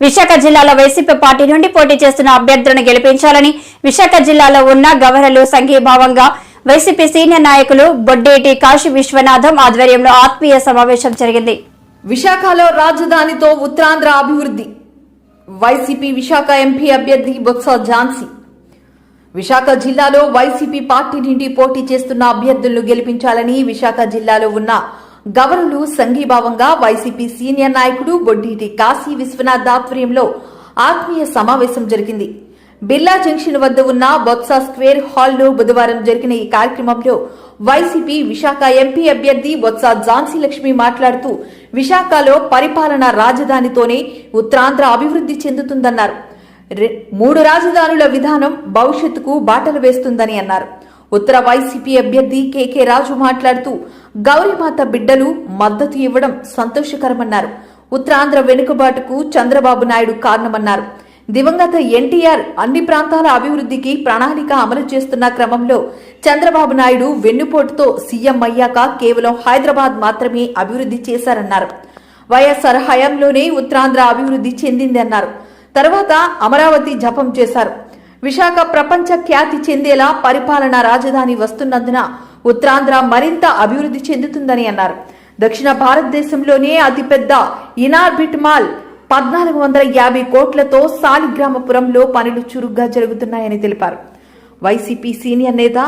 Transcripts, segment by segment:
విశాఖ జిల్లాలో YCP party నుండి పోటీ చేస్తున్న అభ్యర్థులను గెలిపించాలని విశాఖ జిల్లాలో ఉన్న గవర్నర్లు సంఘీభావంగా వైసీపీ సీనియర్ నాయకులు బొడ్డేటి కాశీ విశ్వనాథం ఆధ్వర్యంలో ఆత్మీయ సమావేశం జరిగింది. విశాఖలో రాజధానితో ఉత్తరాంధ్ర అభివృద్ధి. వైసీపీ విశాఖ ఎంపీ అభ్యర్థి బొత్స ఝాన్సీ. విశాఖ జిల్లాలో వైసీపీ పార్టీ నుండి పోటీ చేస్తున్న అభ్యర్థులను గెలిపించాలని విశాఖ జిల్లాలో ఉన్న గవర్నర్లు సంఘీభావంగా వైసీపీ సీనియర్ నాయకుడు బొడ్డీటి కాశీ విశ్వనాథ్ ఆధ్వర్యంలో ఆత్మీయ సమావేశం జరిగింది. బిర్లా జంక్షన్ వద్ద ఉన్న బొత్స స్క్వేర్ హాల్లో బుధవారం జరిగిన ఈ కార్యక్రమంలో వైసీపీ విశాఖ ఎంపీ అభ్యర్థి బొత్స ఝాన్సీ లక్ష్మి మాట్లాడుతూ విశాఖలో పరిపాలన రాజధానితోనే ఉత్తరాంధ్ర అభివృద్ధి చెందుతుందన్నారు. మూడు రాజధానుల విధానం భవిష్యత్తుకు బాటలు వేస్తుందని అన్నారు. ఉత్తర వైసీపీ అభ్యర్థి కేకే రాజు మాట్లాడుతూ గౌరీమాత బిడ్డలు మద్దతు ఇవ్వడం సంతోషకరమన్నారు. ఉత్తరాంధ్ర వెనుకబాటుకు చంద్రబాబు నాయుడు కారణమన్నారు. దివంగత ఎన్టీఆర్ అన్ని ప్రాంతాల అభివృద్ధికి ప్రణాళిక అమలు చేస్తున్న క్రమంలో చంద్రబాబు నాయుడు వెన్నుపోటుతో సీఎం అయ్యాక కేవలం హైదరాబాద్ మాత్రమే అభివృద్ధి చేశారన్నారు. వైఎస్ఆర్ హయాంలోనే ఉత్తరాంధ్ర అభివృద్ధి చెందిందన్నారు. తర్వాత అమరావతి జపం చేశారు. విశాఖ ప్రపంచ ఖ్యాతి చెందేలా పరిపాలన రాజధాని వస్తున్నందున ఉత్తరాంధ్ర మరింత అభివృద్ధి చెందుతుందని అన్నారు. దక్షిణ భారతదేశంలోనే అతిపెద్ద ఇనార్బిట్ మాల్ పద్నాలుగు వందల యాభై కోట్లతో సాలిగ్రామపురంలో పనులు చురుగ్గా జరుగుతున్నాయని తెలిపారు. వైసీపీ సీనియర్ నేత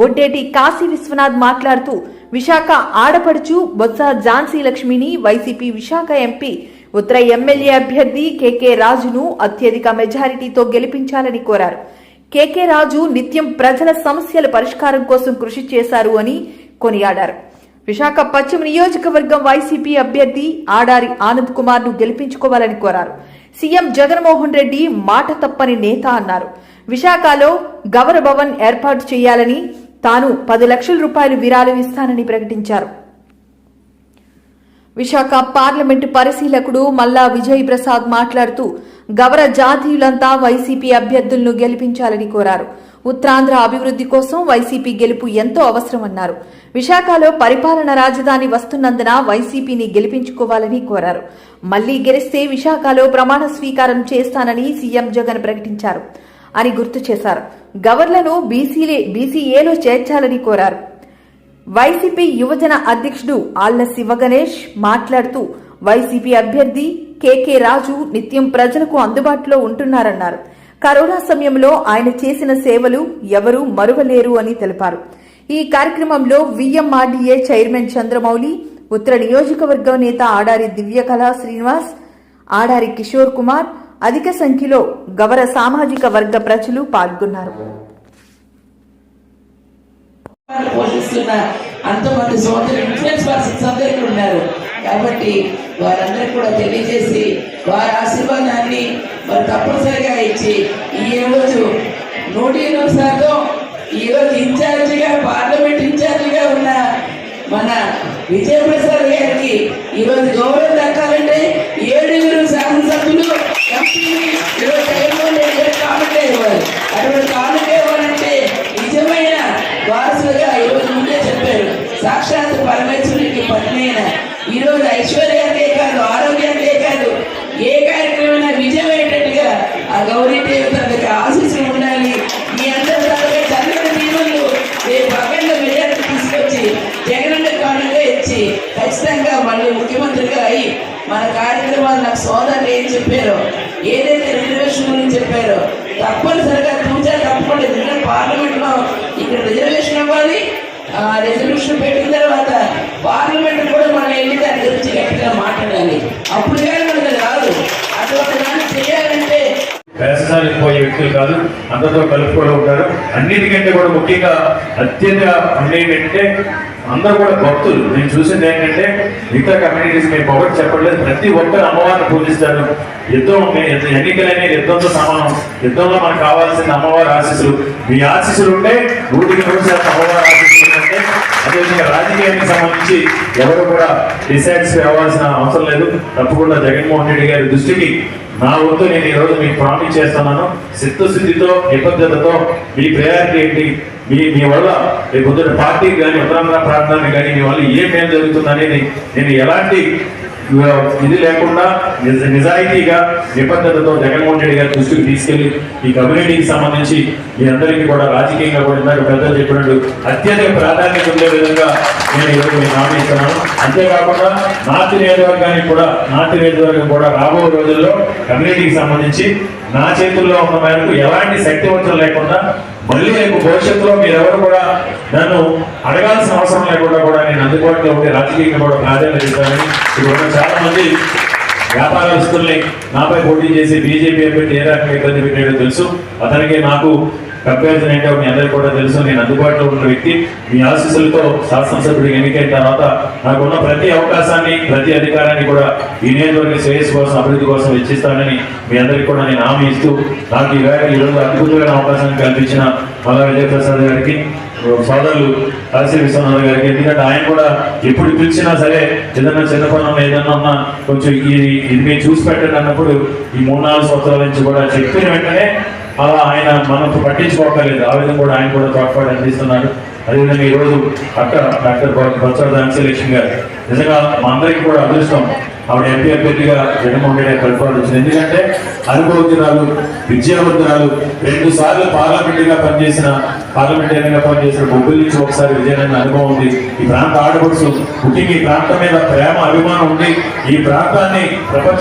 బొడ్డేటి కాశీ విశ్వనాథ్ మాట్లాడుతూ విశాఖ ఆడపడుచు బొత్స ఝాన్సీ లక్ష్మిని YCP Visakha MP Uttara MLA అభ్యర్థి కేకే రాజును అత్యధిక మెజారిటీతో గెలిపించాలని కోరారు. కేకే రాజు నిత్యం ప్రజల సమస్యల పరిష్కారం కోసం కృషి చేశారు అని కొనియాడారు. విశాఖ పశ్చిమ నియోజకవర్గం వైసీపీ అభ్యర్థి ఆడారి ఆనంద్ కుమార్ను గెలిపించుకోవాలని కోరారు. సీఎం జగన్మోహన్ రెడ్డి మాట తప్పని నేత అన్నారు. విశాఖలో గవర్ భవన్ ఏర్పాటు చేయాలని తాను పది లక్షల రూపాయలు విరాళం ఇస్తానని ప్రకటించారు. విశాఖ పార్లమెంటు పరిశీలకుడు మల్లా విజయ్ ప్రసాద్ మాట్లాడుతూ గవర జాతీయులంతా వైసీపీ అభ్యర్థులను గెలిపించాలని కోరారు. ఉత్తరాంధ్ర అభివృద్ధి కోసం వైసీపీ గెలుపు ఎంతో అవసరమన్నారు. విశాఖలో పరిపాలన రాజధాని వస్తున్నందున వైసీపీని గెలిపించుకోవాలని కోరారు. మళ్ళీ గెలిస్తే విశాఖలో ప్రమాణ స్వీకారం చేస్తానని సీఎం జగన్ ప్రకటించారు అని గుర్తు చేశారు. గవర్లను బీసీలే బీసీఏలో చేర్చాలని కోరారు. వైసీపీ యువజన అధ్యక్షుడు ఆళ్ళ శివగణేష్ మాట్లాడుతూ వైసీపీ అభ్యర్థి కేకే రాజు నిత్యం ప్రజలకు అందుబాటులో ఉంటున్నారన్నారు. కరోనా సమయంలో ఆయన చేసిన సేవలు ఎవరూ మరువలేరు అని తెలిపారు. ఈ కార్యక్రమంలో విఎంఆర్డీఏ చైర్మన్ చంద్రమౌళి ఉత్తర నియోజకవర్గం నేత ఆడారి దివ్యకళ శ్రీనివాస్ ఆడారి కిషోర్ కుమార్ అధిక సంఖ్యలో గవర సామాజిక వర్గ ప్రజలు పాల్గొన్నారు. పోషిస్తున్న అంతమంది సోదరు ఇన్ఫ్లుయెన్స్ పర్సన్స్ అందరికీ ఉన్నారు. కాబట్టి వారందరికి కూడా తెలియజేసి వారి ఆశీర్వాదాన్ని మరి తప్పనిసరిగా ఇచ్చి ఈ రోజు నూట ఇరవై శాతం ఈ రోజు ఇన్ఛార్జిగా పార్లమెంట్ ఇన్ఛార్జిగా ఉన్న మన విజయప్రసాద్ గారికి సాక్షాత్ పరమేశ్వరుడికి పత్ని ఈరోజు ఐశ్వర్యాలే కాదు ఆరోగ్యాలే కాదు ఏ కార్యక్రమమైనా విజయమయ్యేటట్టుగా ఆ గౌరీ దేవతలకు ఆశీస్సులు ఉండాలి. మీ అందరి తరగతి చల్లటి దీవులు రేపు అఖండ విజయాన్ని తీసుకొచ్చి జగనన్న కారణంగా ఇచ్చి ఖచ్చితంగా మళ్ళీ ముఖ్యమంత్రిగా అయి మన కార్యక్రమాలు నాకు సోదరులు ఏం చెప్పారో ఏదైతే రిజర్వేషన్ గురించి చెప్పారో తప్పనిసరిగా తూచా తప్పకుండా ఎందుకంటే పార్లమెంట్లో ఇక్కడ రిజర్వేషన్ ఇవ్వాలి. రెజల్యూషన్ పెట్టిన తర్వాత పార్లమెంట్ కూడా మనం వెళ్ళి దాని గురించి గట్టిగా మాట్లాడాలి. అప్పుడు కానీ మనకు రాదు అటువంటి దాన్ని చేయాలంటే వేసనాలకు పోయే వ్యక్తులు కాదు అందరితో కలుపుకొని ఉంటారు. అన్నిటికంటే కూడా ముఖ్యంగా అత్యంత ఉండేది ఏంటంటే అందరూ కూడా భక్తులు. నేను చూసింది ఏంటంటే మిగతా కమ్యూనిటీస్ మేము పొగట్ చెప్పట్లేదు. ప్రతి ఒక్కరు అమ్మవారిని పూజిస్తారు. యుద్ధం ఎన్నికలనే యుద్ధంతో సమానం. యుద్ధంలో మనకు కావాల్సిన అమ్మవారి ఆశీస్సులు. మీ ఆశీస్సులు ఉంటే నూటికి నూరు శాతం అమ్మవారి ఆశీస్సులు. అదేవిధంగా రాజకీయానికి సంబంధించి ఎవరు కూడా డిసైడ్స్ అవ్వాల్సిన అవసరం లేదు. తప్పకుండా జగన్మోహన్ రెడ్డి గారి దృష్టికి నా వంతు నేను ఈరోజు మీకు ప్రామిస్ చేస్తున్నాను. చిత్తశుద్ధితో నిబద్ధతతో మీ ప్రయారిటీ ఏంటి? మీ మీ వల్ల రేపు పొద్దున్న పార్టీకి కానీ ఉత్తరాంధ్ర ప్రాంతానికి కానీ మీ వల్ల ఏం మేలు జరుగుతుందనేది నేను ఎలాంటి ఇది లేకుండా నిజ- నిజాయితీగా నిబద్ధతతో జగన్మోహన్ రెడ్డి గారి దృష్టికి తీసుకెళ్ళి ఈ కమ్యూనిటీకి సంబంధించి మీ అందరికీ కూడా రాజకీయంగా కూడా ఇందాక పెద్దలు చెప్పినట్టు అత్యధిక ప్రాధాన్యత ఉండే విధంగా నేను ఈరోజు మీకు ఆమెస్తున్నాను అంతేకాకుండా నార్త్ నియోజకవర్గానికి కూడా నార్త్ నియోజకవర్గం కూడా రాబోయే రోజుల్లో కమ్యూనిటీకి సంబంధించి నా చేతుల్లో ఉన్న మేరకు ఎలాంటి శక్తివంతం లేకుండా మళ్ళీ రేపు భవిష్యత్తులో మీరెవరు కూడా నన్ను అడగాల్సిన అవసరం లేకుండా కూడా నేను అందుబాటులో ఉండే రాజకీయంగా కూడా ప్రాధాన్యత ఇస్తానని ఇప్పుడు చాలా మంది వ్యాపారస్తుల్ని నాపై పోటీ చేసి బీజేపీ అభ్యర్థి ఏ రకంగా ఇబ్బంది పెట్టాడో తెలుసు. అతనికి నాకు కంపారిజన్ ఏంటో మీ అందరికీ కూడా తెలుసు. నేను అందుబాటులో ఉన్న వ్యక్తి. మీ ఆశీస్సులతో శాసనసభ్యుడికి ఎన్నికైన తర్వాత నాకున్న ప్రతి అవకాశాన్ని ప్రతి అధికారాన్ని కూడా ఈ నియోజకవర్గ శ్రేయస్సు కోసం అభివృద్ధి కోసం వెచ్చిస్తానని మీ అందరికీ కూడా నేను హామీ ఇస్తూ నాకు ఈ వేళ ఈరోజు అద్భుతమైన అవకాశాన్ని కల్పించిన మల్లా విజయప్రసాద్ గారికి సోదరులు కాశీ విశ్వనాథ్ గారికి. ఎందుకంటే ఆయన కూడా ఎప్పుడు పిలిచినా సరే ఏదన్నా చిన్న పనులు ఏదైనా ఉన్నా కొంచెం ఇది ఇది మీరు చూసి పెట్టండి అన్నప్పుడు ఈ మూడు నాలుగు సంవత్సరాల నుంచి కూడా చెప్పిన వెంటనే అలా ఆయన మనకు పట్టించుకోకలేదు ఆ విధంగా కూడా ఆయన కూడా తోడ్పాటు అందిస్తున్నాడు అదేవిధంగా ఈరోజు అక్క డాక్టర్ బొత్స ఝాన్సీ గారు. నిజంగా మా అందరికీ కూడా అదృష్టం. ఆవిడ ఎంపీ అభ్యర్థిగా జగన్మోహన్ రెడ్డి గారు వచ్చింది ఎందుకంటే అనుభవజ్ఞురాలు విద్యావంతురాలు రెండు సార్లు పార్లమెంటరీగా పనిచేసిన పార్లమెంటరీగా పనిచేసిన బొబ్బిలి నుంచి ఒకసారి విజయనగరం అనుభవం ఉంది. ఈ ప్రాంత ఆడపడుచు పుట్టి ఈ ప్రాంతం మీద ప్రేమ అభిమానం ఉంది. ఈ ప్రాంతాన్ని ప్రపంచ